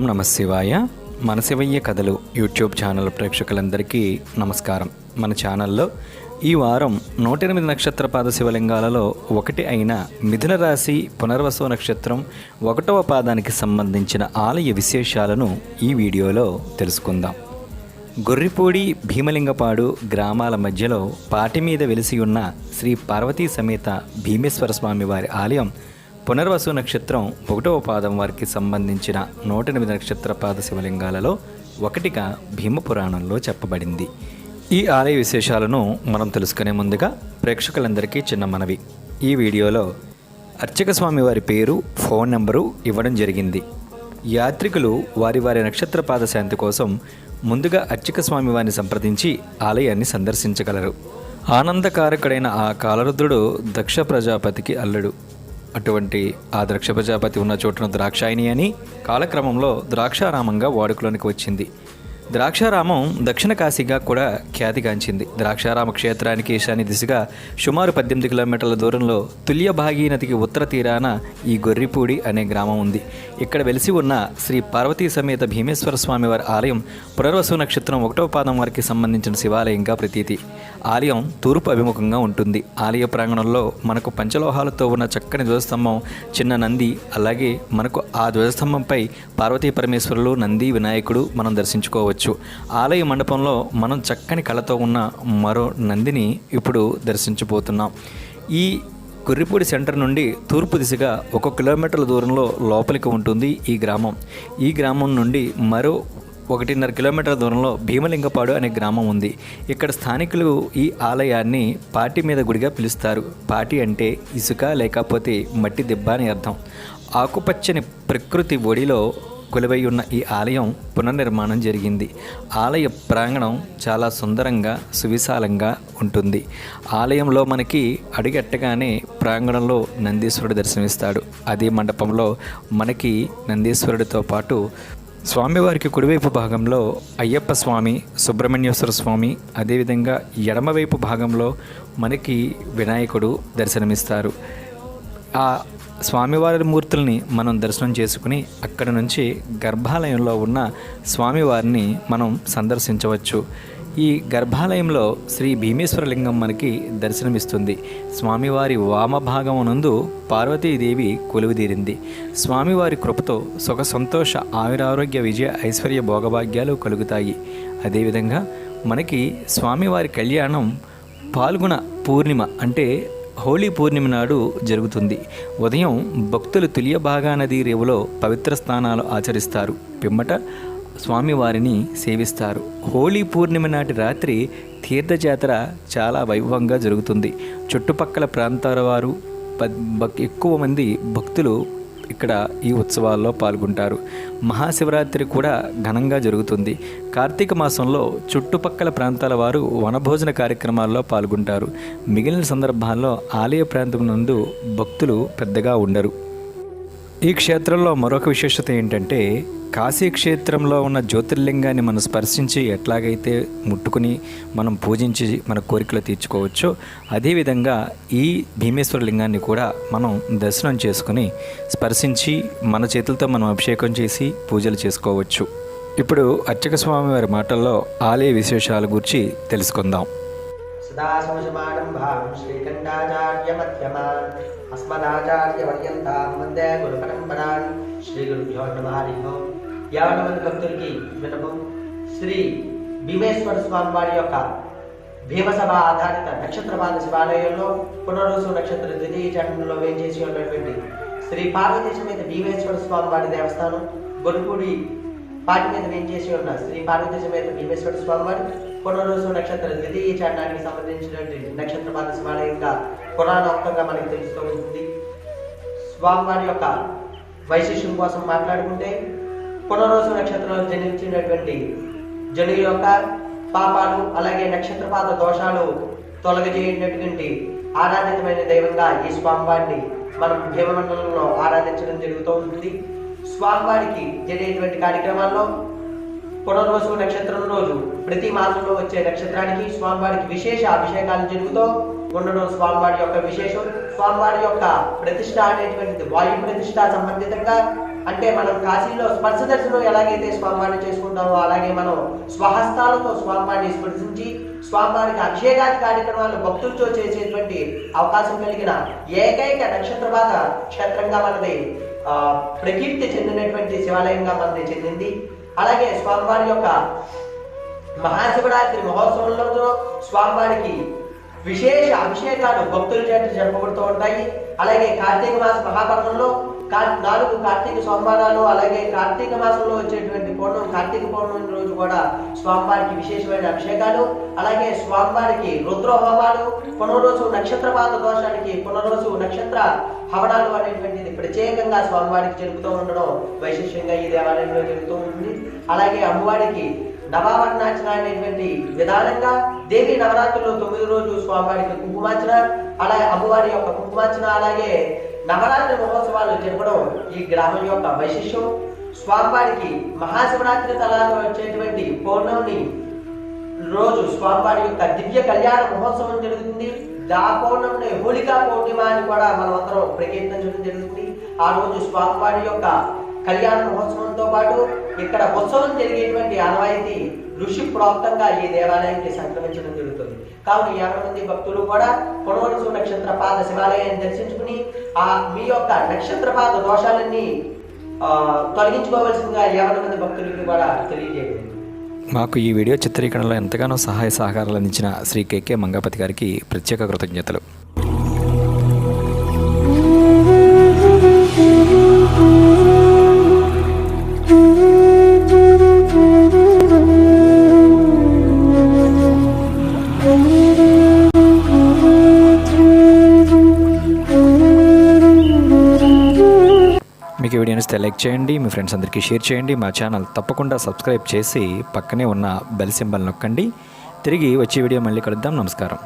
ఓం నమ శివాయ. మన శివయ్య కథలు యూట్యూబ్ ఛానల్ ప్రేక్షకులందరికీ నమస్కారం. మన ఛానల్లో ఈ వారం నూట ఎనిమిది నక్షత్ర పాద శివలింగాలలో ఒకటి అయిన మిథున రాశి పునర్వసు నక్షత్రం ఒకటవ పాదానికి సంబంధించిన ఆలయ విశేషాలను ఈ వీడియోలో తెలుసుకుందాం. గొర్రిపూడి భీమలింగపాడు గ్రామాల మధ్యలో పాటి మీద వెలిసి ఉన్న శ్రీ పార్వతీ సమేత భీమేశ్వర స్వామి వారి ఆలయం పునర్వసు నక్షత్రం ఒకటవ పాదం వారికి సంబంధించిన నూట ఎనిమిది నక్షత్ర పాద శివలింగాలలో ఒకటిగా భీమపురాణంలో చెప్పబడింది. ఈ ఆలయ విశేషాలను మనం తెలుసుకునే ముందుగా ప్రేక్షకులందరికీ చిన్న మనవి. ఈ వీడియోలో అర్చక స్వామి వారి పేరు ఫోన్ నెంబరు ఇవ్వడం జరిగింది. యాత్రికులు వారి వారి నక్షత్ర పాద శాంతి కోసం ముందుగా అర్చక స్వామి వారిని సంప్రదించి ఆలయాన్ని సందర్శించగలరు. ఆనందకారకుడైన ఆ కాలరుద్రుడు దక్ష ప్రజాపతికి అల్లుడు. అటువంటి ఆ ద్రాక్ష ప్రజాపతి ఉన్న చోటున ద్రాక్షాయిని అని కాలక్రమంలో ద్రాక్షారామంగా వాడుకలోనికి వచ్చింది. ద్రాక్షారామం దక్షిణ కాశీగా కూడా ఖ్యాతిగాంచింది. ద్రాక్షారామ క్షేత్రానికి ఈశాన్య దిశగా సుమారు పద్దెనిమిది కిలోమీటర్ల దూరంలో తుల్యభాగీ నదికి ఉత్తర తీరాన ఈ గొర్రిపూడి అనే గ్రామం ఉంది. ఇక్కడ వెలిసి ఉన్న శ్రీ పార్వతీ సమేత భీమేశ్వర స్వామి వారి ఆలయం పునర్వసు నక్షత్రం ఒకటవ పాదం వారికి సంబంధించిన శివాలయంగా ప్రతీతి. ఆలయం తూర్పు అభిముఖంగా ఉంటుంది. ఆలయ ప్రాంగణంలో మనకు పంచలోహాలతో ఉన్న చక్కని ధ్వజస్తంభం చిన్న నంది అలాగే మనకు ఆ ధ్వజస్తంభంపై పార్వతీ పరమేశ్వరులు నంది వినాయకుడు మనం దర్శించుకోవచ్చు. ఆలయ మండపంలో మనం చక్కని కళతో ఉన్న మరో నందిని ఇప్పుడు దర్శించబోతున్నాం. ఈ కుర్రిపూడి సెంటర్ నుండి తూర్పు దిశగా ఒక కిలోమీటర్ల దూరంలో లోపలికి ఉంటుంది ఈ గ్రామం. ఈ గ్రామం నుండి మరో ఒకటిన్నర కిలోమీటర్ల దూరంలో భీమలింగపాడు అనే గ్రామం ఉంది. ఇక్కడ స్థానికులు ఈ ఆలయాన్ని పాటి మీద గుడిగా పిలుస్తారు. పాటి అంటే ఇసుక లేకపోతే మట్టి దెబ్బ అని అర్థం. ఆకుపచ్చని ప్రకృతి ఒడిలో కొలువై ఉన్న ఈ ఆలయం పునర్నిర్మాణం జరిగింది. ఆలయ ప్రాంగణం చాలా సుందరంగా సువిశాలంగా ఉంటుంది. ఆలయంలో మనకి అడుగెట్టగానే ప్రాంగణంలో నందీశ్వరుడు దర్శనమిస్తాడు. అదే మండపంలో మనకి నందీశ్వరుడితో పాటు స్వామివారికి కుడివైపు భాగంలో అయ్యప్ప స్వామి సుబ్రహ్మణ్యేశ్వర స్వామి అదేవిధంగా ఎడమవైపు భాగంలో మనకి వినాయకుడు దర్శనమిస్తారు. ఆ స్వామివారి మూర్తుల్ని మనం దర్శనం చేసుకుని అక్కడి నుంచి గర్భాలయంలో ఉన్న స్వామివారిని మనం సందర్శించవచ్చు. ఈ గర్భాలయంలో శ్రీ భీమేశ్వరలింగం మనకి దర్శనమిస్తుంది. స్వామివారి వామభాగమునందు పార్వతీదేవి కొలువుదీరింది. స్వామివారి కృపతో సుఖ సంతోష ఆయురారోగ్య విజయ ఐశ్వర్య భోగభాగ్యాలు కలుగుతాయి. అదేవిధంగా మనకి స్వామివారి కళ్యాణం పాల్గొన పూర్ణిమ అంటే హోళీ పూర్ణిమ నాడు జరుగుతుంది. ఉదయం భక్తులు తులియ నది రేవులో పవిత్ర స్నానాలు ఆచరిస్తారు. పిమ్మట స్వామివారిని సేవిస్తారు. హోళీ పూర్ణిమ నాటి రాత్రి తీర్థజాతర చాలా వైభవంగా జరుగుతుంది. చుట్టుపక్కల ప్రాంతాల వారు ఎక్కువ మంది భక్తులు ఇక్కడ ఈ ఉత్సవాల్లో పాల్గొంటారు. మహాశివరాత్రి కూడా ఘనంగా జరుగుతుంది. కార్తీక మాసంలో చుట్టుపక్కల ప్రాంతాల వారు వనభోజన కార్యక్రమాల్లో పాల్గొంటారు. మిగిలిన సందర్భాల్లో ఆలయ ప్రాంతం నందు భక్తులు పెద్దగా ఉండరు. ఈ క్షేత్రంలో మరొక విశేషత ఏంటంటే కాశీ క్షేత్రంలో ఉన్న జ్యోతిర్లింగాన్ని మనం స్పర్శించి ఎట్లాగైతే ముట్టుకుని మనం పూజించి మన కోరికలు తీర్చుకోవచ్చో అదేవిధంగా ఈ భీమేశ్వర లింగాన్ని కూడా మనం దర్శనం చేసుకుని స్పర్శించి మన చేతులతో మనం అభిషేకం చేసి పూజలు చేసుకోవచ్చు. ఇప్పుడు అర్చక స్వామి వారి మాటల్లో ఆలయ విశేషాల గురించి తెలుసుకుందాం. సదాశివసమారంభాం శ్రీ గురుభ్యో నమ హరి ఓం. యాభై మంది భక్తులకి వినపం శ్రీ భీమేశ్వర స్వామి వారి యొక్క భీమసభ ఆధారిత నక్షత్రపాద శివాలయంలో పునరుసు నక్షత్ర ద్వితీయ చట్టంలో వేంచేసి ఉన్నటువంటి శ్రీ పార్వతీ సమేత భీమేశ్వర స్వామి వారి దేవస్థానం గొడుపూడి పాటి మీద వేంచేసి ఉన్న శ్రీ పార్వతీ సమేత భీమేశ్వర స్వామి వారి పునరుసు నక్షత్ర ద్వితీయ చట్టానికి సంబంధించినటువంటి నక్షత్రపాద శివాలయంగా పురాణోక్తంగా మనకి తెలుస్తూ ఉంటుంది. స్వామివారి యొక్క వైశిష్యం కోసం మాట్లాడుకుంటే పునరోసు నక్షత్రంలో జన్మించినటువంటి జనుల యొక్క పాపాలు అలాగే నక్షత్రపాత దోషాలు తొలగజేయనటువంటి ఆరాధితమైన దైవంగా ఈ స్వామివారిని మనం భీమమండలంలో ఆరాధించడం జరుగుతూ ఉంటుంది. స్వామివారికి జరిగేటువంటి కార్యక్రమాల్లో పునర్వసు నక్షత్రం రోజు ప్రతి మాసంలో వచ్చే నక్షత్రానికి స్వామివారికి విశేష అభిషేకాలు జరుగుతూ ఉండడం స్వామివారి యొక్క విశేషం. స్వామివారి యొక్క ప్రతిష్ట అనేటువంటిది వాయు ప్రతిష్ట సంబంధితంగా అంటే మనం కాశీలో స్పర్శ దర్శనం ఎలాగైతే స్వామివారిని చేసుకుంటామో అలాగే మనం స్వహస్తాలతో స్వామివారిని స్పర్శించి స్వామివారికి అభిషేకాది కార్యక్రమాలు భక్తులతో చేసేటువంటి అవకాశం కలిగిన ఏకైక నక్షత్రపాత క్షేత్రంగా మనది ఆ, ప్రకీర్తి చెందినటువంటి శివాలయంగా మనది చెందింది. అలాగే స్వామివారి యొక్క మహాశివరాత్రి మహోత్సవంలో స్వామివారికి విశేష అభిషేకాలు భక్తుల చేత జరపబడుతూ ఉంటాయి. అలాగే కార్తీక మాస మహాపర్వంలో నాలుగు కార్తీక సోమవారాలు అలాగే కార్తీక మాసంలో వచ్చేటువంటి పౌర్ణం కార్తీక పౌర్ణమి రోజు కూడా స్వామివారికి విశేషమైన అభిషేకాలు అలాగే స్వామివారికి రుద్రహోమాలు పునరోజు నక్షత్రపాత దోషానికి పునరోజు నక్షత్ర హవనాలు అనేటువంటిది ప్రత్యేకంగా స్వామివారికి జరుపుతూ ఉండడం వైశిష్యంగా ఈ దేవాలయంలో జరుగుతూ ఉంటుంది. అలాగే అమ్మవారికి నవావర్ణార్చన అనేటువంటి విధానంగా దేవి నవరాత్రుల్లో తొమ్మిది రోజులు స్వామివారికి కుంకుమార్చన అలాగే అమ్మవారి యొక్క కుంకుమార్చన అలాగే నవరాత్రి మహోత్సవాలు జరపడం ఈ గ్రామం యొక్క వైశిష్యం. స్వామివారికి మహాశివరాత్రి తలాగా వచ్చేటువంటి పౌర్ణమిని రోజు స్వామివారి యొక్క దివ్య కళ్యాణ మహోత్సవం జరుగుతుంది. ఆ పౌర్ణమిని హోళికా పౌర్ణిమ అని కూడా మనం అందరం ప్రకీర్తించడం జరుగుతుంది. ఆ రోజు స్వామివారి యొక్క కళ్యాణ మహోత్సవంతో పాటు ఇక్కడ ఉత్సవం జరిగేటువంటి ఆనవాయితీ ఋషి ప్రాప్తంగా ఈ దేవాలయానికి సంక్రమించడం జరుగుతుంది. కావున యాభై మంది భక్తులు కూడా పొడవరుసు నక్షత్ర పాద శివాలయాన్ని దర్శించుకుని ఆ మీ యొక్క నక్షత్రపాద దోషాలన్నీ ఆ, తొలగించుకోవాల్సిందిగా యాభై మంది భక్తులకి కూడా తెలియజేయబడింది. మాకు ఈ వీడియో చిత్రీకరణలో ఎంతగానో సహాయ సహకారాలు అందించిన శ్రీ కేకే మంగాపతి గారికి ప్రత్యేక కృతజ్ఞతలు. వీడియోని సెలెక్ట్ లైక్ చేయండి మీ ఫ్రెండ్స్ అందరికీ షేర్ చేయండి మా ఛానల్ తప్పకుండా సబ్స్క్రైబ్ చేసి పక్కనే ఉన్న బెల్ సింబల్ నొక్కండి. తిరిగి వచ్చే వీడియో మళ్ళీ కలుద్దాం. నమస్కారం.